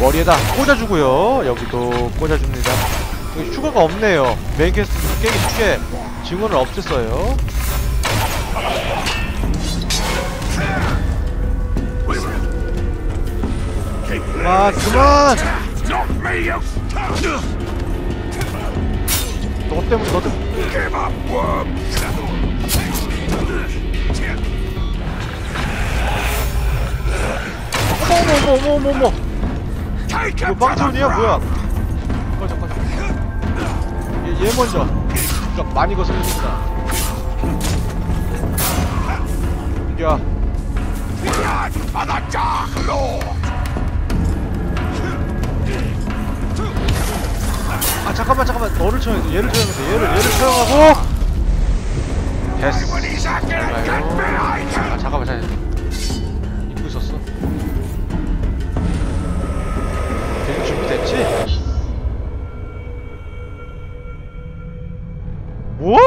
머리에다 꽂아주고요. 여기도 꽂아줍니다. 여기 휴가가 없네요. 메인 캐스트 깨기 쉽게 증언을 없앴어요. 그만 그만! Not me, you 너 때문에 너 때문에 give up, worm! 어머 어머 어머 어머 이거 빵천이야 뭐야! 꺼져 꺼져 얘, 얘 먼저. 좀 많이 거슬립니다 야! 아 잠깐만 잠깐만. 너를 쳐야 돼. 얘를 쳐야 돼. 얘를 얘를 쳐야하고. 됐어! 아 잠깐만 잠깐만 뭐?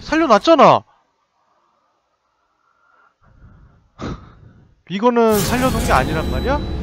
살려놨잖아 이거는 살려둔 게 아니란 말이야?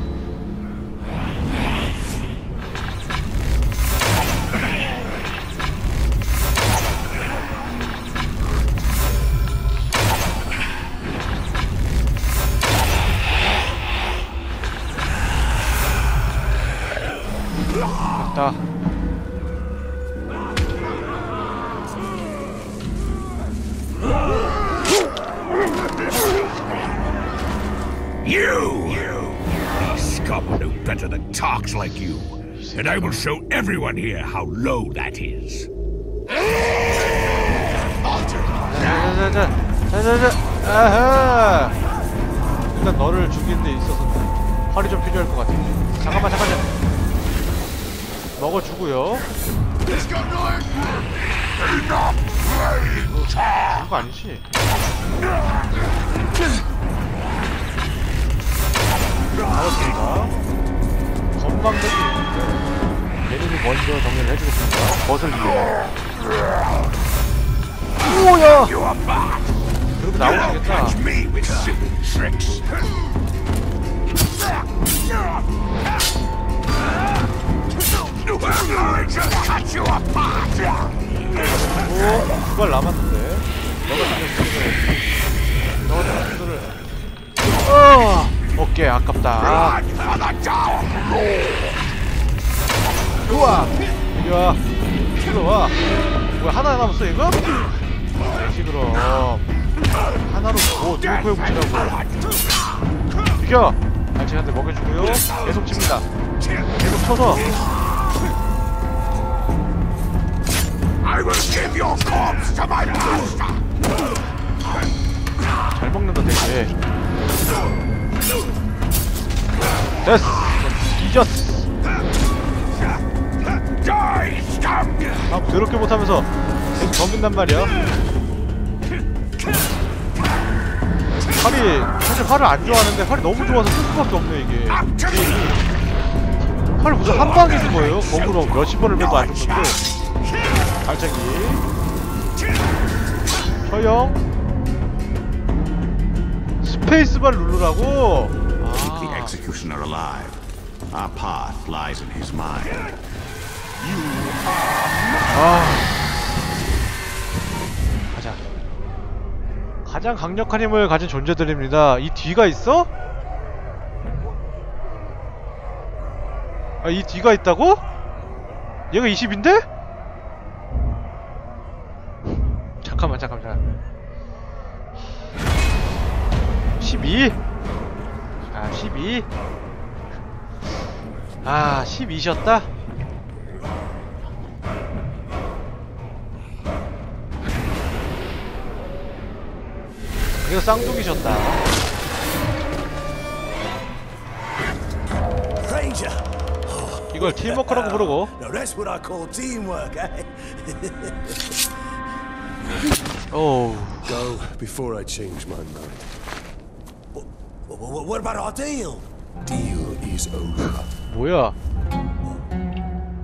And I will show everyone here how low that is. 자자자자 자자자 아하 일단 너를 죽이는 데 있어서 활이 좀 필요할 것 같아 잠깐만 잠깐만 먹어주고요 죽은 거 아니지? 알았습니다 건 방져기 얘네들 먼저 정리를 해주겠습니다 벗을 위해 오야! 그렇게 나오시겠다! 오, 두발 남았는데. 너가 수술을. 너가 수술을. 어! 어깨 아깝다. 좋아! 이리 와. 이리로 와. 뭐야, 하나 남았어, 이거? 역시 그럼. 하나로 뭐, 누구 코에 붙이라고. 비켜! 알체한테 먹여주고요. 계속 칩니다. 계속 쳐서. 잘 먹는다, 되게. 됐어! scum! 아, 더럽게 못하면서 계속 덤빈단 말이야. 활이 사실 활을 안 좋아하는데 활이 너무 좋아서 쓸 수밖에 없네 이게. 활 무슨 한 방에 있는 거예요? 거꾸로 몇십 번을 매도 안 죽는데. 발차기. 처형. 스페이스바를 누르라고. Executioner alive. Our path lies in his mind. 가자. 가장 강력한 힘을 가진 존재들입니다. 이 뒤가 있어? 아, 이 뒤가 있다고? 얘가 20인데? 잠깐만, 잠깐만, 잠깐만. 12? 아, 12? 아, 12셨다? 그래서 쌍둥이셨다. Ranger! 이걸 팀워크라고 부르고 Now that's what I call teamwork, eh? 어우 Go before I change my mind. What, about our deal? Deal is over. 뭐야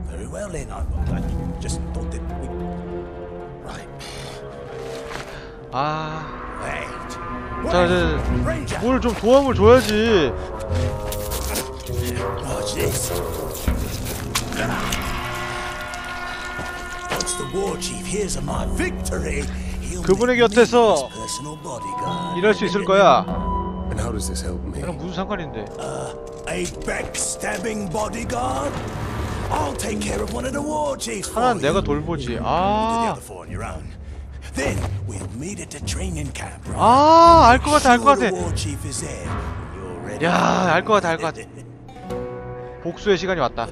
Very well then, I, I just thought that we... Right. 아... Wait. 자. 이제 Ranger! 뭘좀 도움을 줘야지 Watch this. Once the war chief hears of my victory, 그분의 곁에서. 일할 수 있을 거야. And how does this help me? 이랑 무슨 상관인데? A backstabbing bodyguard? I'll take care of one of the war chiefs. 하나는 내가. 돌보지. 아. Then we'll meet at the training camp. 아, 알 것 같아, 알 것 같아. 야, 알 것 같아, 알 것 같아. 복수의 시간이 왔다.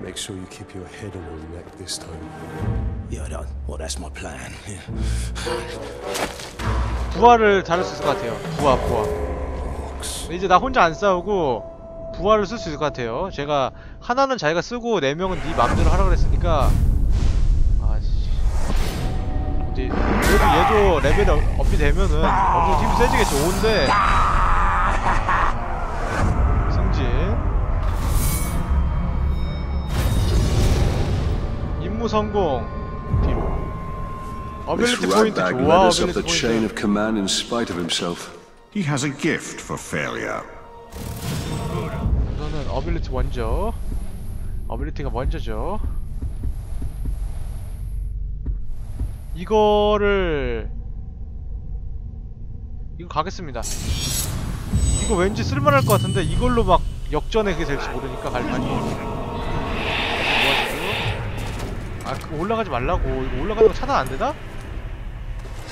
Make sure you keep your head on your neck this time. Yeah, I don't. Well, that's my plan. 부하를 다룰 수 있을 것 같아요. 부하. 근데 이제 나 혼자 안 싸우고 부하를 쓸수 있을 것 같아요. 제가 하나는 자기가 쓰고 네 명은 네 마음대로 하라 그랬으니까. 아씨. 이제 그래도 얘도 레벨이 업- 업이 되면은 엄청 팀 세지겠죠. 5인데. 승진. 임무 성공. This ratbag led us up the chain of command in spite of himself. He has a gift for failure. 우선은 어빌리티 먼저 어빌리티가 먼저죠 이거를 이거 가겠습니다 이거 왠지 쓸만할 것 같은데 이걸로 막 역전에 그게 될지 모르니까 갈판이 아 그거 올라가지 말라고 이거 올라가는 거 차단 안 되나?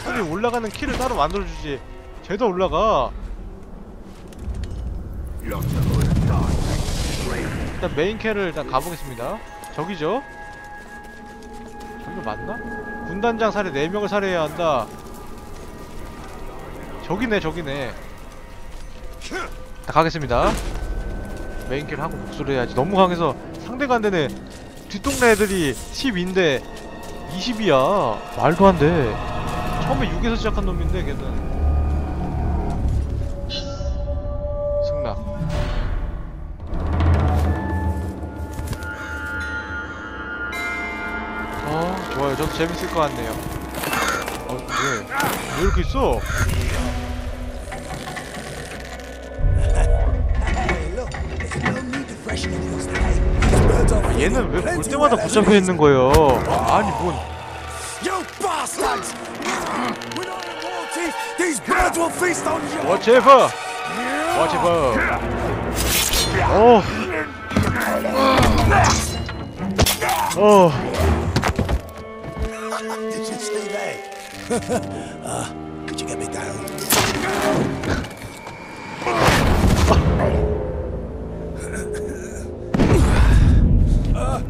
차라리 올라가는 키를 따로 만들어주지 쟤도 올라가 일단 메인 캐를 일단 가보겠습니다. 저기죠? 저기 맞나? 군단장 살해 4명을 살해해야 한다. 저기네, 저기네. 자, 가겠습니다. 메인 캐를 하고 복수를 해야지. 너무 강해서 상대가 안 되네. 뒷동네 애들이 12인데 20이야. 말도 안 돼. 처음에 6에서 시작한 놈인데, 걔는. 승낙. 어, 좋아요. 저도 재밌을 것 같네요. 어, 왜? 왜 이렇게 있어? 아, 얘는 왜 볼 때마다 붙잡혀 있는 거예요? 아니, 뭔. You bastards! We're not a war chief! These birds will feast on you! 워체버! 워체버! 어! 어! Did you see that? uh, could you get me down? uh,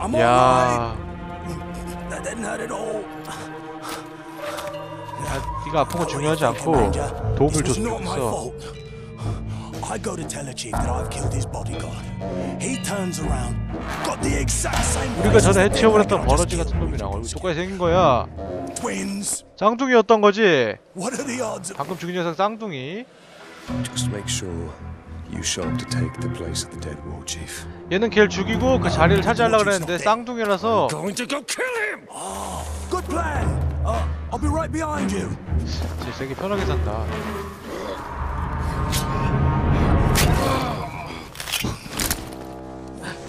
I'm alright. 야, That didn't hurt at all. 아, 네가 아픈 건 중요하지 않고 도움을 This was 줬으면 not my 좋겠어. fault. I go to tell the chief that I've killed his bodyguard. He turns around, got the exact same. 우리가 전에 해치워버렸던 bodyguard I 버러지 같은. 놈이랑 얼굴 똑같이 생긴 거야. Twins. 쌍둥이였던 거지. What are the odds of 방금 죽인 녀석 쌍둥이. Just make sure you show up to take the place of the dead war chief. 얘는 걔를 죽이고 그 자리를 차지하려고 그랬는데 쌍둥이라서 Going to go kill him! Good plan. Uh, I'll be right behind you. 진짜 되게 편하게 산다.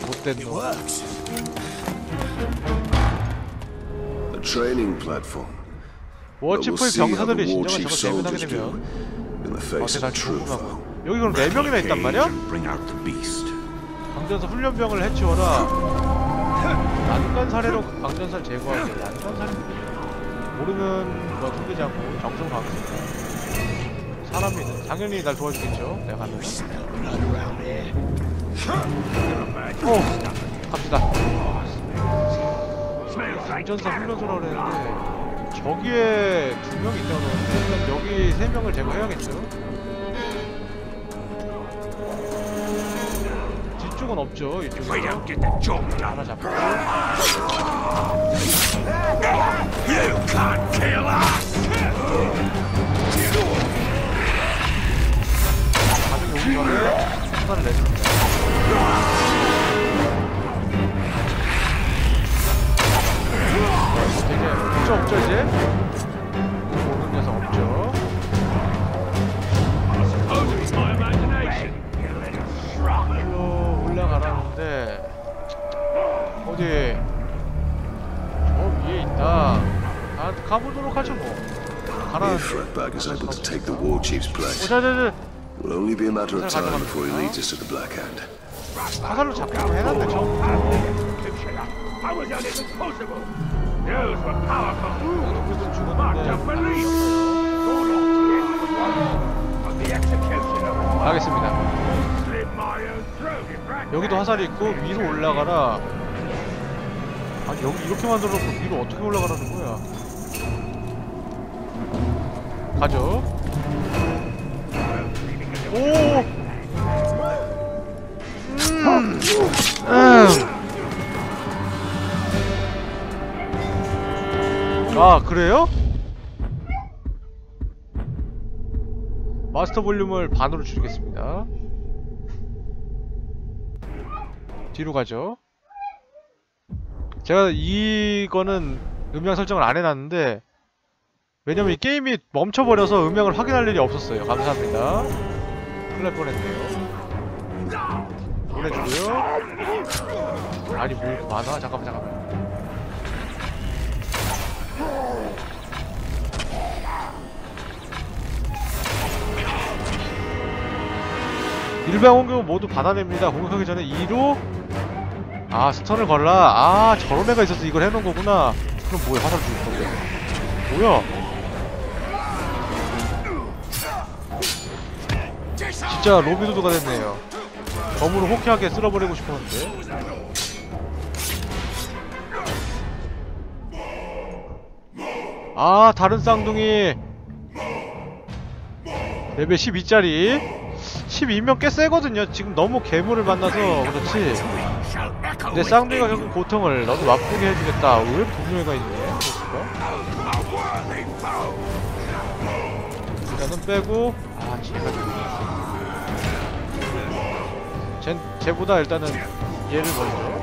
못된 놈. works. The training platform. 워치풀 병사들이 진정한 soldiers 대면하게 되면 in the 어, face 대단 of truth. 궁금하고 여기 그럼 4명이나 있단 말이야? Engage and Bring out the beast. 강전사 훈련병을 해치워라 난간 사례로 강전사를 제거하기 난간 사례 모르는 거 숨기지 않고 정성 강습니다. 사람이 당연히 날 도와주겠죠. 내가 가면. 어 갑시다. 강전사 훈련소라고 그랬는데 저기에 두명 있다고 그러는데 여기 세 명을 제거해야겠죠. 뒤쪽은 없죠 이쪽은. 하나 잡고 You can't kill us! 가족이 오기 전에 수단을 내줍니 chief's place, will only be a matter of time before he leads us to the Black Hand. 화살로 잡고 해놨네 if Brad 여기도 화살이 있고 위로 올라가라 아니 여기 이렇게 만들어놓고 위로 어떻게 올라가라는 거야 가죠 오 음. 음. 아 그래요? 마스터 볼륨을 반으로 줄이겠습니다 뒤로 가죠. 제가 이거는 음향 설정을 안 해놨는데 왜냐면 이 게임이 멈춰버려서 음향을 확인할 일이 없었어요. 감사합니다. 큰일 날 뻔했네요. 보내주고요. 아니 뭐 많아? 잠깐만 잠깐만. 일반 공격은 모두 받아냅니다. 공격하기 전에 2로 아 스턴을 걸라. 아 저런 애가 있어서 이걸 해놓은 거구나. 그럼 뭐야 화살 죽일 건데. 뭐야? 진짜 로비도드가 됐네요. 검으로 호쾌하게 쓸어버리고 싶었는데. 아 다른 쌍둥이. 레벨 12짜리. 12면 꽤 세거든요. 지금 너무 괴물을 만나서 그렇지. with 쌍둥이가 겪은 고통을 너도 맛보게 해주겠다. 왜 동료애가 있네. foe. 일단은 빼고 아 쟤가 쟤, 쟤보다 일단은 얘를 먼저.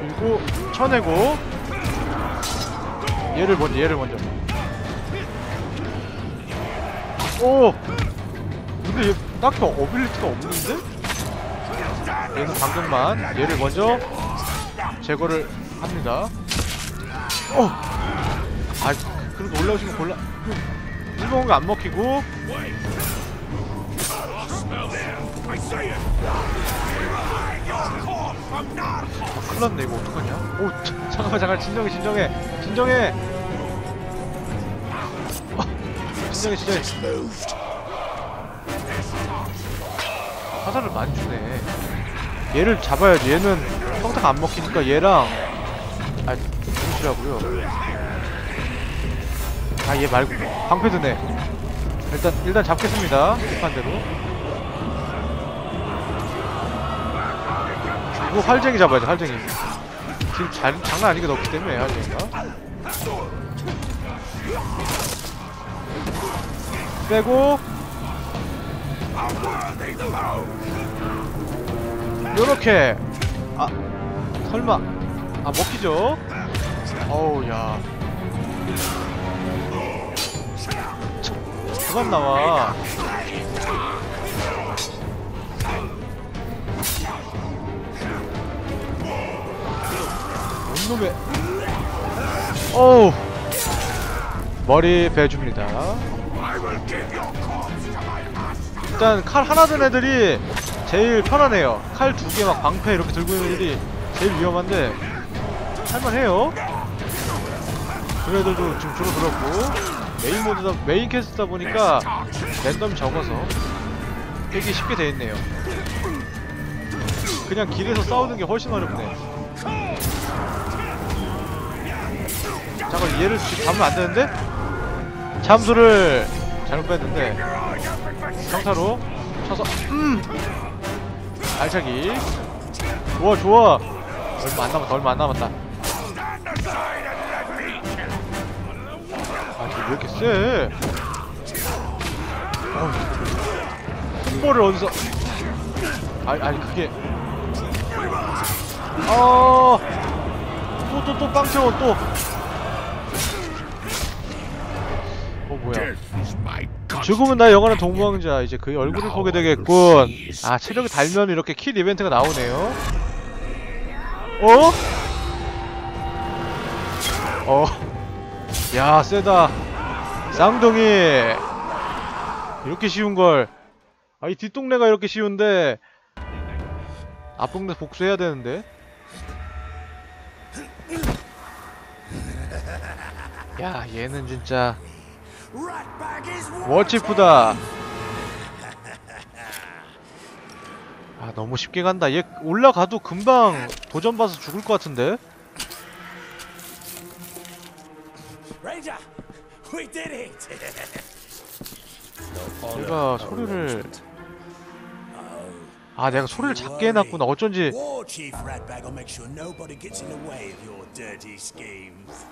그리고 쳐내고. 얘를 먼저 얘를 먼저. 오! 근데 얘 딱히 어빌리티가 없는데? 얘는 방금만 얘를 먼저 제거를 합니다. 어! 아 그래도 올라오시면 골라 일본 거안 먹히고. I say it. 아, 큰일 났네 이거 어떡하냐? 오 자, 잠깐만 잠깐 진정해 진정해 진정해. 아, 진정해 진정해. 화살을 많이 주네. 얘를 잡아야지. 얘는 평타가 안 먹히니까 얘랑 아 누구시라고요 아 얘 말고 방패드네. 일단 일단 잡겠습니다. 급한 대로. 이거 활쟁이 잡아야지 활쟁이. 지금 잘, 장난 아니게 넣기 때문에 활쟁이가. 빼고. 요렇게. 아 설마. 아 먹히죠? 어우 야 그만 나와. 온놈의 어우. 머리 베줍니다. 일단 칼 하나 든 애들이 제일 편하네요. 칼 두 개 막 방패 이렇게 들고 있는 애들이 제일 위험한데 할만해요. 그런 애들도 지금 줄어들었고 메인 모드다 메인 캐스트다 보니까 랜덤이 적어서 되게 쉽게 돼 있네요. 그냥 길에서 싸우는 게 훨씬 어렵네. 잠깐 얘를 잡으면 안 되는데? 잠수를 잘못 뺐는데. 평타로 쳐서 음! 알차기. 좋아 좋아! 얼마 안 남았다 얼마 안 남았다 세 어우 콤보를 어디서 아니 아니 그게 어또 또 또 빵채워 또. 어 뭐야. 죽음은 나 영원한 동무왕자. 이제 그의 얼굴을 보게 되겠군. 아 체력이 달면 이렇게 킬 이벤트가 나오네요. 어? 어. 야 세다 쌍둥이. 이렇게 쉬운 걸. 아 이 뒷동네가 이렇게 쉬운데. 앞동네 복수해야 되는데. 야 얘는 진짜 워치프다. 아 너무 쉽게 간다. 얘 올라가도 금방 도전 봐서 죽을 것 같은데 we did it. 얘가 소리를 아 내가 소리를 작게 해놨구나 어쩐지 War Chief Ratbag will make sure nobody gets in the way of your dirty schemes.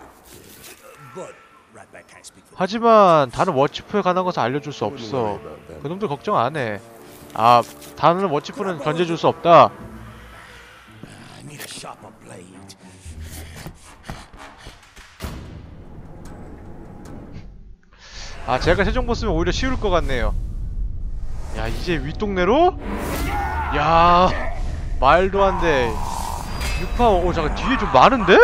But Ratbag can't speak for 하지만 다른 워치프에 관한 것을 알려줄 수 없어 그놈들 걱정 안 해 아 다른 워치프는 견제해줄 수 없다 I need a sharper 아 제가 최종 보스면 오히려 쉬울 것 같네요 야 이제 윗동네로? 야 말도 안돼 6파 오 잠깐 뒤에 좀 많은데?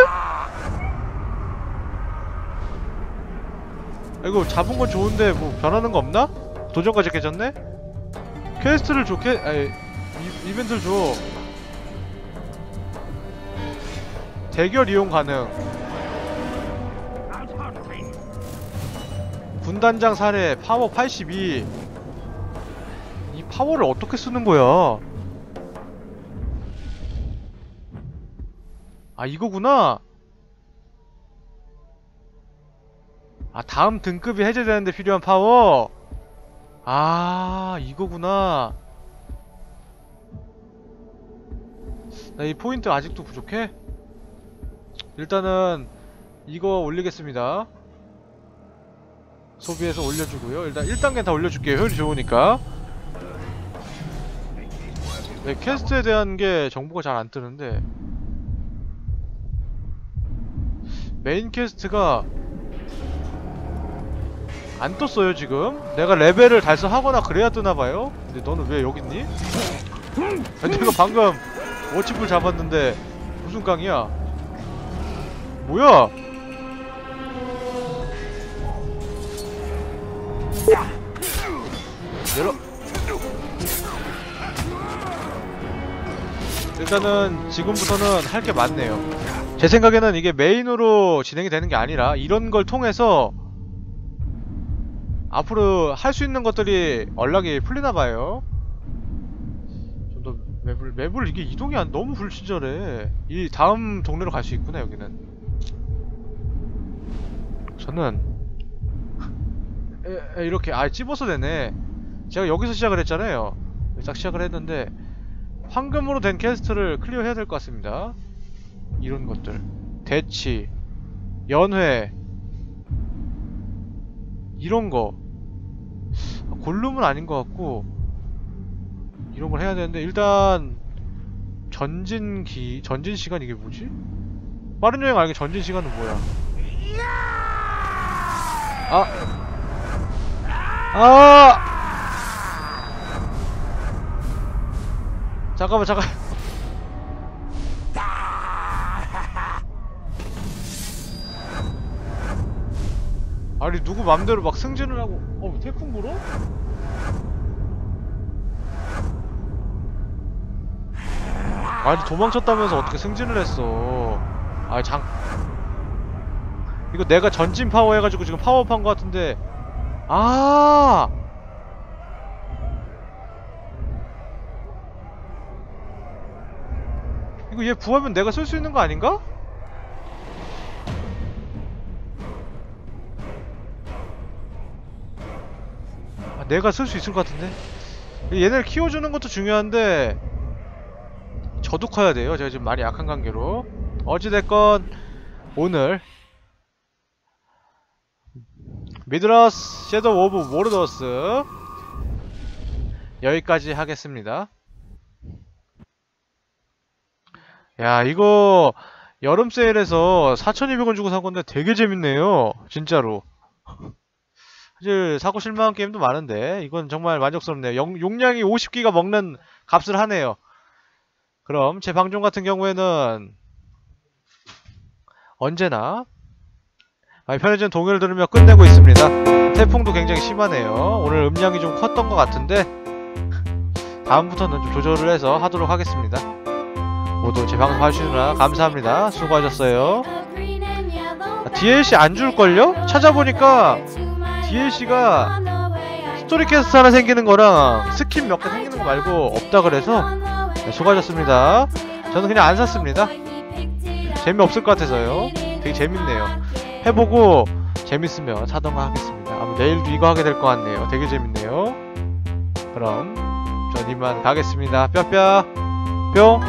이거 잡은 건 좋은데 뭐 변하는 거 없나? 도전까지 깨졌네? 퀘스트를 좋게 이, 이벤트를 줘 대결 이용 가능 군단장 살해 파워 82 이 파워를 어떻게 쓰는 거야? 아 이거구나. 아 다음 등급이 해제되는데 필요한 파워? 아 이거구나. 나 이 포인트 아직도 부족해? 일단은 이거 올리겠습니다 소비해서 올려주고요. 일단 1단계 다 올려줄게요. 효율이 좋으니까. 네, 퀘스트에 대한 게 정보가 잘 안 뜨는데 메인 퀘스트가 안 떴어요 지금 내가 레벨을 달성하거나 그래야 뜨나봐요 근데 너는 왜 여기 있니? 내가 방금 워치풀 잡았는데 무슨 깡이야 뭐야 내려. 일단은 지금부터는 할 게 많네요. 제 생각에는 이게 메인으로 진행이 되는 게 아니라 이런 걸 통해서 앞으로 할 수 있는 것들이 연락이 풀리나봐요. 좀 더 맵을 맵을 이게 이동이 안 너무 불친절해. 이 다음 동네로 갈 수 있구나 여기는. 저는 에, 에, 이렇게 아 찝어서 되네. 제가 여기서 시작을 했잖아요. 딱 시작을 했는데 황금으로 된 퀘스트를 클리어 해야 될 것 같습니다. 이런 것들. 대치 연회 이런 거. 골룸은 아닌 것 같고 이런 걸 해야 되는데 일단 전진기 전진 시간 이게 뭐지? 빠른 여행 알게 전진 시간은 뭐야? 아 아! 잠깐만 잠깐 아니 누구 맘대로 막 승진을 하고 어 태풍 불어? 아니 도망쳤다면서 어떻게 승진을 했어 아니 장 이거 내가 전진 파워 해가지고 지금 파워업한 것 같은데 아! 이거 얘 구하면 내가 쓸 수 있는 거 아닌가? 아, 내가 쓸 수 있을 것 같은데? 얘네를 키워주는 것도 중요한데 저도 커야 돼요. 제가 지금 많이 약한 관계로. 어찌됐건 오늘 미드러스 섀도우 오브 모르더스 여기까지 하겠습니다 야 이거 여름 세일에서 4,200원 주고 산 건데 되게 재밌네요 진짜로 사실 사고 실망한 게임도 많은데 이건 정말 만족스럽네요. 용, 용량이 50기가 먹는 값을 하네요. 그럼 제 방송 같은 경우에는 언제나 편해진 동요를 들으며 끝내고 있습니다. 태풍도 굉장히 심하네요. 오늘 음량이 좀 컸던 것 같은데 다음부터는 좀 조절을 해서 하도록 하겠습니다. 모두 제 방송 봐주시느라 감사합니다. 수고하셨어요. 아, DLC 안 줄걸요? 찾아보니까 DLC가 스토리 퀘스트 하나 생기는 거랑 스킨 몇 개 생기는 거 말고 없다 그래서 네, 수고하셨습니다. 저는 그냥 안 샀습니다. 재미없을 것 같아서요. 되게 재밌네요. 해보고 재밌으면 사던가 하겠습니다. 아마 내일도 이거 하게 될 것 같네요. 되게 재밌네요. 그럼 전 이만 가겠습니다. 뼈뼈 뿅